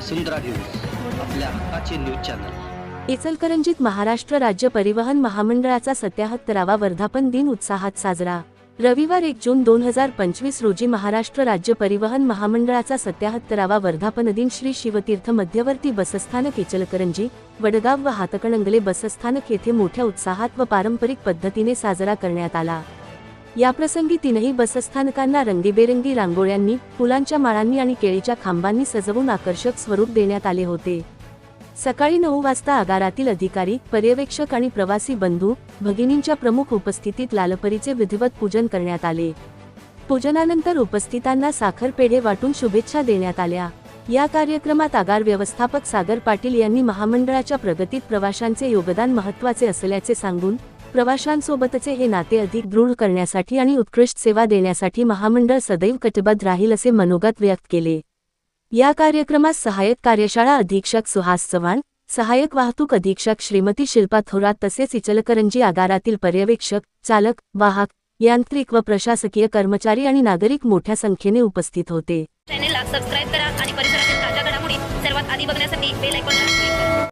वसुंधरा news आपल्या हक्काचे news channel. इचलकरंजीत महाराष्ट्र राज्य परिवहन महामंडळाचा सत्याहत्तरावा वर्धापन दिन उत्साहात साजरा. रविवार एक जून दोन हजार पंचवीस रोजी महाराष्ट्र राज्य परिवहन महामंडळाचा सत्याहत्तरावा वर्धापन दिन श्री शिवतीर्थ मध्यवर्ती बसस्थानक इचलकरंजी वडगाव व हातकणंगले बसस्थानक येथे मोठ्या उत्साहात व पारंपरिक पद्धतीने साजरा करण्यात आला. याप्रसंगी तीनही बसस्थानकांना रंगीबेरंगी रांगोळ्यांनी फुलांच्या माळांनी आणि केळीच्या खांबांनी सजवून आकर्षक स्वरूप देण्यात आले होते. सकाळी नऊ वाजता आगारातील अधिकारी पर्यवेक्षक आणि प्रवासी बंधू भगिनींच्या प्रमुख उपस्थितीत लालपरीचे विधिवत पूजन करण्यात आले. पूजनानंतर उपस्थितांना साखर पेढे वाटून शुभेच्छा देण्यात आल्या. या कार्यक्रमात आगार व्यवस्थापक सागर पाटील यांनी महामंडळाच्या प्रगतीत प्रवाशांचे योगदान महत्त्वाचे असल्याचे सांगून प्रवाशांसोबतचे हे नाते अधिक दृढ करण्यासाठी आणि उत्कृष्ट सेवा देण्यासाठी महामंडळ सदैव कटिबद्ध राहील असे मनोगत व्यक्त केले. या कार्यक्रमात सहाय्यक कार्यशाळा अधीक्षक सुहास चव्हाण सहाय्यक वाहतूक अधीक्षक श्रीमती शिल्पा थोरात तसेच इचलकरंजी आगारातील पर्यवेक्षक चालक वाहक यांत्रिक व प्रशासकीय कर्मचारी आणि नागरिक मोठ्या संख्येने उपस्थित होते. चॅनेलला सबस्क्राईब करा आणि परिसरातील ताज्या घडामोडी सर्वात आधी बघण्यासाठी बेल आयकॉनला